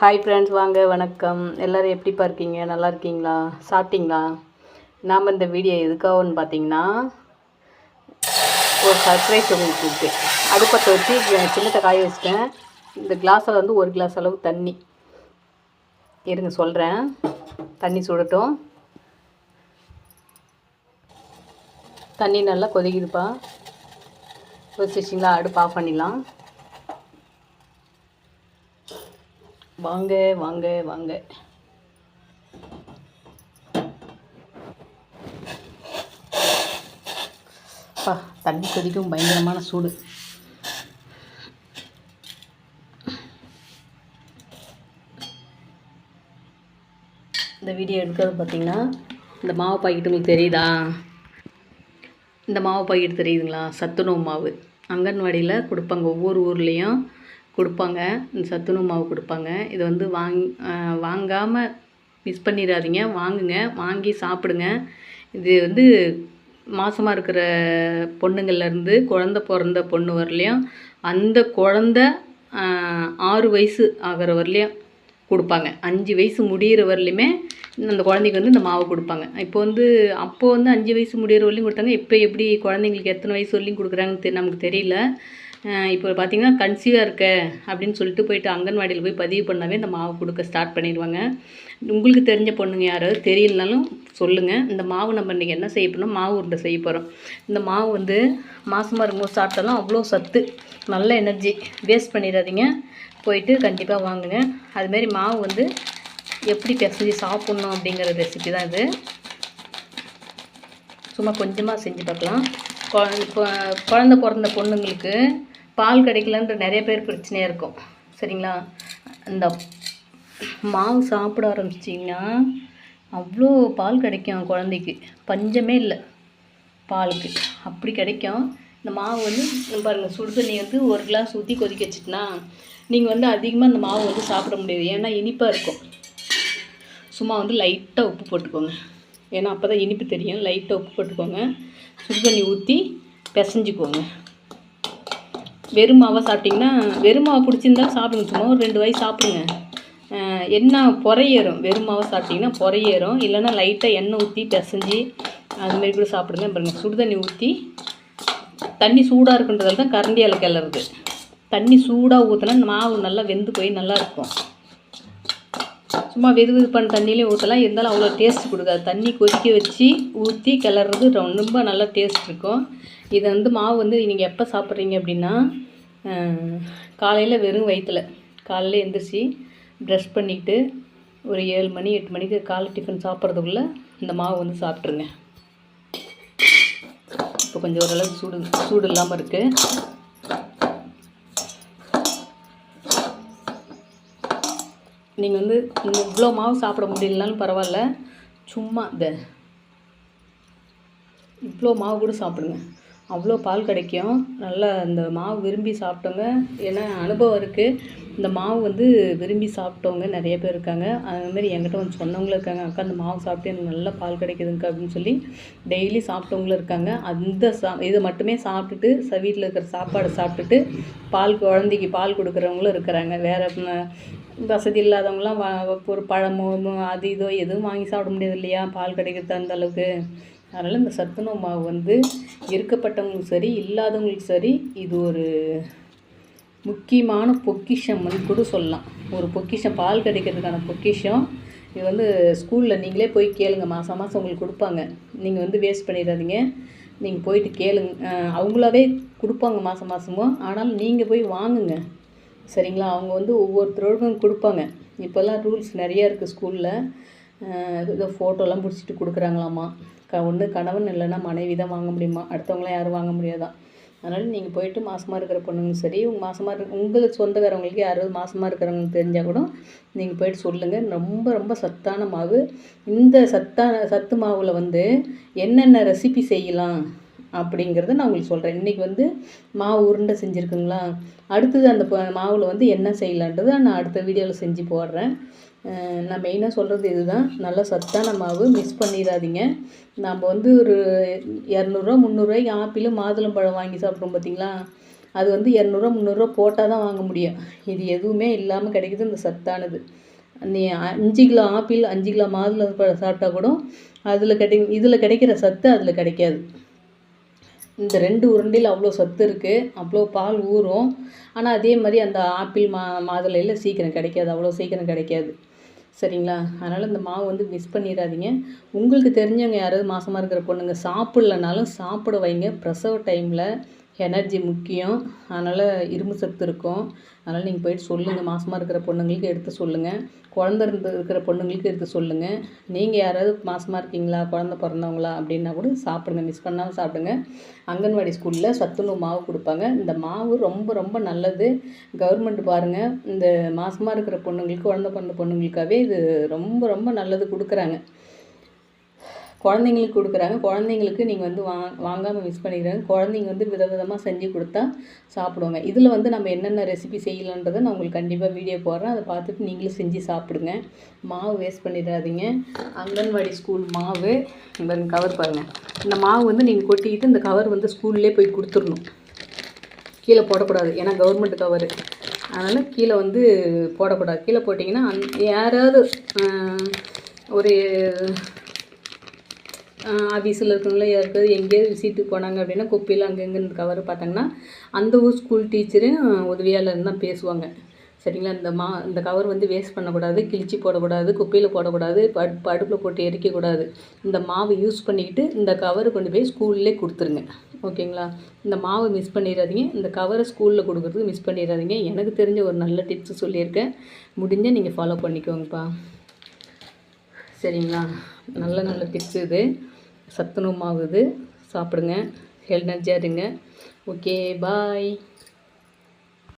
Hi friends வாங்க வணக்கம். எல்லோரும் எப்படிப்பா இருக்கீங்க நல்லா இருக்கீங்களா? சாப்பிட்டீங்களா? நாம் இந்த வீடியோ எதுக்காகன்னு பார்த்தீங்கன்னா ஒரு சர்ப்ரைஸ் உங்களுக்கு இருக்கு. அடுப்பத்தை வச்சு சின்னத்தை காய வச்சிட்டேன். இந்த கிளாஸில் வந்து ஒரு கிளாஸ் அளவு தண்ணி. இருங்க சொல்கிறேன் தண்ணி சுடட்டும். தண்ணி நல்லா கொதிக்குதுப்பா. வச்சிச்சிங்களா அடுப்பு ஆஃப் பண்ணிடலாம். வாங்க வாங்க வாங்க. அப்பா தண்ணி கொதிக்கும் பயங்கரமான சூடு. இந்த வீடியோ எடுக்கிறது பார்த்தீங்கன்னா இந்த மாவு பாக்கெட் உங்களுக்கு தெரியுதா? இந்த மாவு பாக்கெட் தெரியுதுங்களா? சத்துணவு மாவு. அங்கன்வாடியில் கொடுப்பாங்க ஒவ்வொரு ஊர்லேயும் கொடுப்பாங்க. இந்த சத்துணவு மாவு கொடுப்பாங்க. இதை வந்து வாங் வாங்காமல் மிஸ் பண்ணிடாதீங்க. வாங்குங்க. வாங்கி சாப்பிடுங்க. இது வந்து மாசமாக இருக்கிற பொண்ணுங்கள்லேருந்து குழந்த பிறந்த பொண்ணு வரலையும் அந்த குழந்த ஆறு வயசு ஆகிற வரலையும் கொடுப்பாங்க. அஞ்சு வயசு முடிகிற வரலையுமே அந்த குழந்தைக்கு வந்து இந்த மாவு கொடுப்பாங்க. இப்போ வந்து அப்போது வந்து அஞ்சு வயசு முடிகிற வரலையும் கொடுத்தாங்க. இப்போ எப்படி குழந்தைங்களுக்கு எத்தனை வயசு வரலையும் கொடுக்குறாங்கன்னு நமக்கு தெரியல. இப்போ பார்த்திங்கன்னா கன்சீவாக இருக்க அப்படின்னு சொல்லிட்டு போயிட்டு அங்கன்வாடியில் போய் பதிவு பண்ணாவே இந்த மாவு கொடுக்க ஸ்டார்ட் பண்ணிடுவாங்க. உங்களுக்கு தெரிஞ்ச பொண்ணுங்க யாராவது தெரியலனாலும் சொல்லுங்கள் இந்த மாவு நம்ம இன்றைக்கி என்ன செய்ய போகிறோம் மாவு உருண்டை செய்ய போகிறோம் இந்த மாவு வந்து மாதமாக இருக்கும்போது சாப்பிட்டாலும் அவ்வளோ சத்து. நல்ல எனர்ஜி வேஸ்ட் பண்ணிடாதீங்க. போயிட்டு கண்டிப்பாக வாங்குங்க. அதுமாரி மாவு வந்து எப்படி பிசைஞ்சு சாப்பிட்ணும் அப்படிங்கிற ரெசிபி தான் இது. சும்மா கொஞ்சமாக செஞ்சு பார்க்கலாம். குழந்த பிறந்த பொண்ணுங்களுக்கு பால் கிடைக்கலன்ற நிறைய பேர் பிரச்சனையாக இருக்கும். சரிங்களா? இந்த மாவு சாப்பிட ஆரம்பிச்சிங்கன்னா அவ்வளோ பால் கிடைக்கும் குழந்தைக்கு. பஞ்சமே இல்லை பாலுக்கு. அப்படி கிடைக்கும். இந்த மாவு வந்து பாருங்கள் சுடு தண்ணி வந்து ஒரு கிளாஸ் ஊற்றி கொதிக்க வச்சுட்டுனா நீங்கள் வந்து அதிகமாக இந்த மாவு வந்து சாப்பிட முடியாது. ஏன்னா இனிப்பாக இருக்கும். சும்மா வந்து லைட்டாக உப்பு போட்டுக்கோங்க. ஏன்னா அப்போ தான் இனிப்பு தெரியும். லைட்டாக உப்பு போட்டுக்கோங்க. சுடு தண்ணி ஊற்றி பிசைஞ்சிக்கோங்க. வெறும் மாவை சாப்பிட்டிங்கன்னா வெறும் மாவை பிடிச்சிருந்தா சாப்பிடுங்க சும்மா ஒரு ரெண்டு வாய் சாப்பிடுங்க. என்ன புறையேறும்? வெறும் மாவை சாப்பிட்டிங்கன்னா புறையேறும். இல்லைன்னா லைட்டாக எண்ணெய் ஊற்றி பிசைஞ்சி அதுமாரி கூட சாப்பிடுங்க. பாருங்கள் சுடு தண்ணி ஊற்றி தண்ணி சூடாக இருக்குன்றதால தான் கரண்டியால் கிளறுது தண்ணி சூடாக ஊற்றினா மாவு நல்லா வெந்து போய் நல்லாயிருக்கும் சும்மா வெது வெதுப்பான பண்ண தண்ணியிலையும் ஊற்றலாம் இருந்தாலும் அவ்வளோ டேஸ்ட் கொடுக்காது. தண்ணி கொதிக்க வச்சு ஊற்றி கிளறது ரொம்ப நல்லா டேஸ்ட் இருக்கும். இதை வந்து மாவு வந்து நீங்கள் எப்போ சாப்பிட்றீங்க அப்படின்னா காலையில் வெறும் வயிற்றில் காலையில் எழுந்திரிச்சி ப்ரஷ் பண்ணிவிட்டு ஒரு ஏழு மணி எட்டு மணிக்கு காலை டிஃபன் சாப்பிட்றதுக்குள்ளே இந்த மாவு வந்து சாப்பிட்ருங்க. இப்போ கொஞ்சம் ஓரளவுக்கு சூடு சூடு இல்லாமல் இருக்குது நீங்கள் வந்து நீங்கள் இவ்வளோ மாவு சாப்பிட முடியலனாலும் பரவாயில்ல. சும்மா இந்த இவ்வளோ மாவு கூட சாப்பிடுங்க. அவ்வளோ பால் கிடைக்கும். நல்லா இந்த மாவு விரும்பி சாப்பிட்டோங்க ஏன்னா அனுபவம் இருக்குது இந்த மாவு வந்து விரும்பி சாப்பிட்டவங்க நிறைய பேர் இருக்காங்க. அதுமாரி என்கிட்ட வந்து சொன்னவங்களும் இருக்காங்க. அக்கா அந்த மாவு சாப்பிட்டு எனக்கு நல்லா பால் கிடைக்குதுங்க அப்படின்னு சொல்லி டெய்லி சாப்பிட்டவங்களும் இருக்காங்க. அந்த சா இதை மட்டுமே சாப்பிட்டுட்டு ச வீட்டில் இருக்கிற சாப்பாடு சாப்பிட்டுட்டு பால் குழந்தைக்கு பால் கொடுக்குறவங்களும் இருக்கிறாங்க. வேறு வசதி இல்லாதவங்களாம் ஒரு பழமோ அது இதோ எதுவும் வாங்கி சாப்பிட முடியாது இல்லையா பால் கிடைக்கிறது அந்த அளவுக்கு. அதனால் இந்த சத்துணவு மாவு வந்து இருக்கப்பட்டவங்களுக்கும் சரி இல்லாதவங்களுக்கும் சரி இது ஒரு முக்கியமான பொக்கிஷம் வந்து கூட சொல்லலாம். ஒரு பொக்கிஷம் பால் கிடைக்கிறதுக்கான பொக்கிஷம். இது வந்து ஸ்கூலில் நீங்களே போய் கேளுங்க. மாதம் மாதம் உங்களுக்கு கொடுப்பாங்க. நீங்கள் வந்து வேஸ்ட் பண்ணிடாதீங்க. நீங்கள் போயிட்டு கேளுங்க. அவங்களாவே கொடுப்பாங்க மாதம் மாதமும் ஆனால் நீங்கள் போய் வாங்குங்க. சரிங்களா? அவங்க வந்து ஒவ்வொருத்தரோடும் கொடுப்பாங்க. இப்போல்லாம் ரூல்ஸ் நிறையா இருக்குது ஸ்கூலில். இதை ஃபோட்டோலாம் பிடிச்சிட்டு கொடுக்குறாங்களாம்மா க ஒன்று கணவன் இல்லைன்னா மனைவி தான் வாங்க முடியுமா? அடுத்தவங்களாம் யாரும் வாங்க முடியாதான் அதனால் நீங்கள் போயிட்டு மாதமாக இருக்கிற பொண்ணுங்க சரி உங்கள் மாதமாக இருக்க உங்களுக்கு சொந்தக்காரவங்களுக்கு யாராவது மாதமாக இருக்கிறவங்களுக்கு தெரிஞ்சால் கூட நீங்கள் போயிட்டு சொல்லுங்கள் ரொம்ப ரொம்ப சத்தான மாவு. இந்த சத்தான சத்து மாவில் வந்து என்னென்ன ரெசிபி செய்யலாம்? அப்படிங்கிறத நான் உங்களுக்கு சொல்கிறேன் இன்றைக்கி வந்து மாவு உருண்டை செஞ்சுருக்குங்களா? அடுத்தது அந்த மாவில் வந்து என்ன செய்யலான்றதை நான் அடுத்த வீடியோவில் செஞ்சு போடுறேன். நான் மெயினாக சொல்கிறது இதுதான். நல்ல சத்தான மாவு மிஸ் பண்ணிடாதீங்க. நம்ம வந்து ஒரு இரநூறுவா முந்நூறுரூவாய்க்கு ஆப்பிள் மாதுளம்பழம் வாங்கி சாப்பிட்றோம் பார்த்தீங்களா அது வந்து இரநூறுவா முந்நூறுரூவா போட்டால் தான் வாங்க முடியும். இது எதுவுமே இல்லாமல் கிடைக்குது இந்த சத்தானது. நீ அஞ்சு கிலோ ஆப்பிள் அஞ்சு கிலோ மாதுளை பழம் சாப்பிட்டா கூட அதில் கிடை இதில் கிடைக்கிற சத்து அதில் கிடைக்காது. இந்த ரெண்டு உருண்டையில் அவ்வளோ சத்து இருக்குது அவ்வளோ பால் ஊறும். ஆனால் அதே மாதிரி அந்த ஆப்பிள் மா மாதுளையில் சீக்கிரம் கிடைக்காது. அவ்வளோ சீக்கிரம் கிடைக்காது. சரிங்களா? அதனால் இந்த மாவு வந்து மிஸ் பண்ணிடாதீங்க. உங்களுக்கு தெரிஞ்சவங்க யாராவது மாதமாக இருக்கிற பொண்ணுங்க சாப்பிட்லனாலும் சாப்பிட வைங்க. பிரசவ டைமில் எனர்ஜி முக்கியம். அதனால் இரும்பு சத்து இருக்கும். அதனால் நீங்கள் போயிட்டு சொல்லுங்கள் மாதமாக இருக்கிற பொண்ணுங்களுக்கு எடுத்து சொல்லுங்கள் குழந்த இருந்து இருக்கிற பொண்ணுங்களுக்கு எடுத்து சொல்லுங்கள் நீங்கள் யாராவது மாதமாக இருக்கீங்களா? குழந்த பிறந்தவங்களா? அப்படின்னா கூட சாப்பிடுங்க. மிஸ் பண்ணாமல் சாப்பிடுங்க. அங்கன்வாடி ஸ்கூலில் சத்துணவு மாவு கொடுப்பாங்க. இந்த மாவு ரொம்ப ரொம்ப நல்லது. கவர்மெண்ட் பாருங்கள் இந்த மாதமாக இருக்கிற பொண்ணுங்களுக்கு குழந்த பிறந்த பொண்ணுங்களுக்காகவே இது ரொம்ப ரொம்ப நல்லது கொடுக்குறாங்க. குழந்தைங்களுக்கு கொடுக்குறாங்க. குழந்தைங்களுக்கு நீங்கள் வந்து வா வாங்காமல் மிஸ் பண்ணிக்கிறாங்க குழந்தைங்க வந்து விதவிதமாக செஞ்சு கொடுத்தா சாப்பிடுவாங்க. இதில் வந்து நம்ம என்னென்ன ரெசிபி செய்யலான்றதை நான் உங்களுக்கு கண்டிப்பாக வீடியோ போடுறேன். அதை பார்த்துட்டு நீங்களும் செஞ்சு சாப்பிடுங்க. மாவு வேஸ்ட் பண்ணிடாதீங்க. அங்கன்வாடி ஸ்கூல் மாவு. இந்த கவர் பாருங்கள் இந்த மாவு வந்து நீங்கள் கொட்டிக்கிட்டு இந்த கவர் வந்து ஸ்கூல்லே போய் கொடுத்துடணும். கீழே போடக்கூடாது. ஏன்னா கவர்மெண்ட் கவர் அதனால் கீழே வந்து போடக்கூடாது. கீழே போட்டிங்கன்னா அந் யாராவது ஒரு ஆஃபீஸில் இருக்கவங்கள யாருக்காவது எங்கேயாவது விசிட்டுக்கு போனாங்க அப்படின்னா குப்பையில் அங்கங்கே இந்த கவர் பார்த்தாங்கன்னா அந்த ஊர் ஸ்கூல் டீச்சரும் உதவியாளர் தான் பேசுவாங்க. சரிங்களா? இந்த மா இந்த கவர் வந்து வேஸ்ட் பண்ணக்கூடாது கிழிச்சு போடக்கூடாது குப்பையில் போடக்கூடாது படு அடுப்பில் போட்டு எரிக்கக்கூடாது. இந்த மாவு யூஸ் பண்ணிக்கிட்டு இந்த கவரை கொண்டு போய் ஸ்கூல்லே கொடுத்துருங்க. ஓகேங்களா? இந்த மாவை மிஸ் பண்ணிடாதீங்க. இந்த கவரை ஸ்கூலில் கொடுக்குறது மிஸ் பண்ணிடாதீங்க. எனக்கு தெரிஞ்ச ஒரு நல்ல டிப்ஸ் சொல்லியிருக்கேன். முடிஞ்சால் நீங்கள் ஃபாலோ பண்ணிக்கோங்கப்பா. சரிங்களா? நல்ல நல்ல டிப்ஸ் இது. சத்துணவுமாகுது. சாப்பிடுங்க. ஹெல்னர்ஜியாக இருங்க. Okay bye